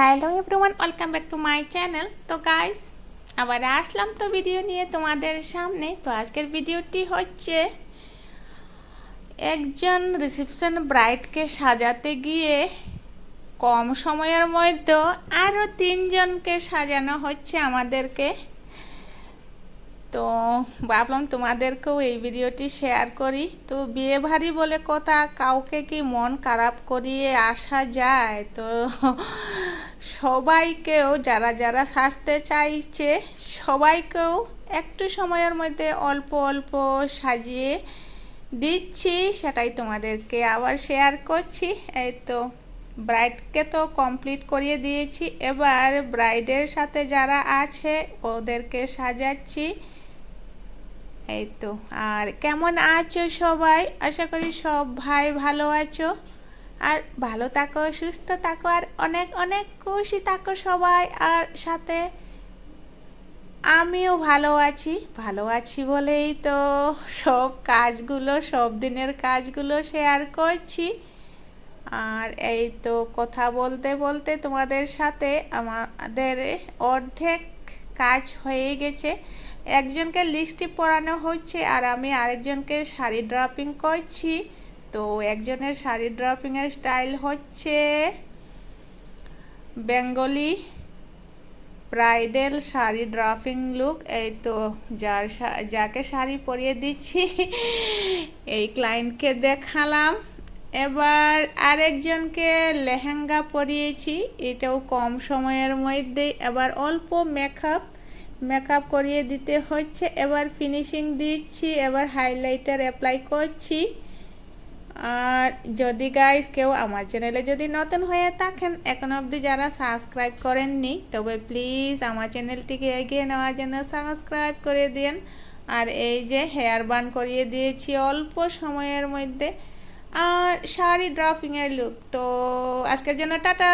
Hello everyone, welcome back to my channel. তো guys, আবার আসলাম তো ভিডিও নিয়ে তোমাদের সামনে। তো আজকের ভিডিওটি হচ্ছে একজন রিসেপশন ব্রাইডকে সাজাতে গিয়ে কম সময়ের মধ্যে আরও তিনজনকে সাজানো হচ্ছে আমাদেরকে। তো ভাবলাম তোমাদেরকেও এই ভিডিওটি শেয়ার করি। তো বিয়ে ভারী বলে কথা, কাউকে কি মন খারাপ করিয়ে আসা যায়? তো সবাইকেও, যারা যারা সাজতে চাইছে, সবাইকেও একটু সময়ের মধ্যে অল্প অল্প সাজিয়ে দিচ্ছি। সেটাই তোমাদেরকে আবার শেয়ার করছি। এই তো ব্রাইডকে তো কমপ্লিট করিয়ে দিয়েছি। এবার ব্রাইডের সাথে যারা আছে, ওদেরকে সাজাচ্ছি। এই তো, আর কেমন আছো সবাই? আশা করি সব ভাই ভালো আছো। আর ভালো থাকো, সুস্থ থাকো, আর অনেক অনেক খুশি থাকো সবাই। আর সাথে আমিও ভালো আছি ভালো আছি বলেই তো সব কাজগুলো, সব দিনের কাজগুলো শেয়ার করছি। আর এই তো কথা বলতে বলতে তোমাদের সাথে আমাদের অর্ধেক কাজ হয়ে গেছে। একজনকে লিস্টি পরানো হচ্ছে, আর আমি আরেকজনকে শাড়ি ড্রপিং করছি। তো একজনের শাড়ি ড্রপিংয়ের স্টাইল হচ্ছে Bengali bridal sari draping look এই তো যার যাকে শাড়ি পরিয়ে দিচ্ছি, এই ক্লায়েন্টকে দেখালাম। এবার আরেকজনকে লেহেঙ্গা পরিয়েছি, এটাও কম সময়ের মধ্যে, এবার অল্প মেকআপ মেকআপ করিয়ে দিতে হচ্ছে। এবার ফিনিশিং দিচ্ছি, এবার হাইলাইটার অ্যাপ্লাই করছি। আর যদি গাইজ কেউ আমার চ্যানেলে যদি নতুন হয়ে থাকেন, এখন অবধি যারা সাবস্ক্রাইব করেননি, তবে প্লিজ আমার চ্যানেলটিকে এগিয়ে নেওয়ার জন্য সাবস্ক্রাইব করে দিন। আর এই যে হেয়ার বান করিয়ে দিয়েছি অল্প সময়ের মধ্যে। আর শাড়ি ড্রাফিংয়ের লুক তো আজকের জন্য টাটা!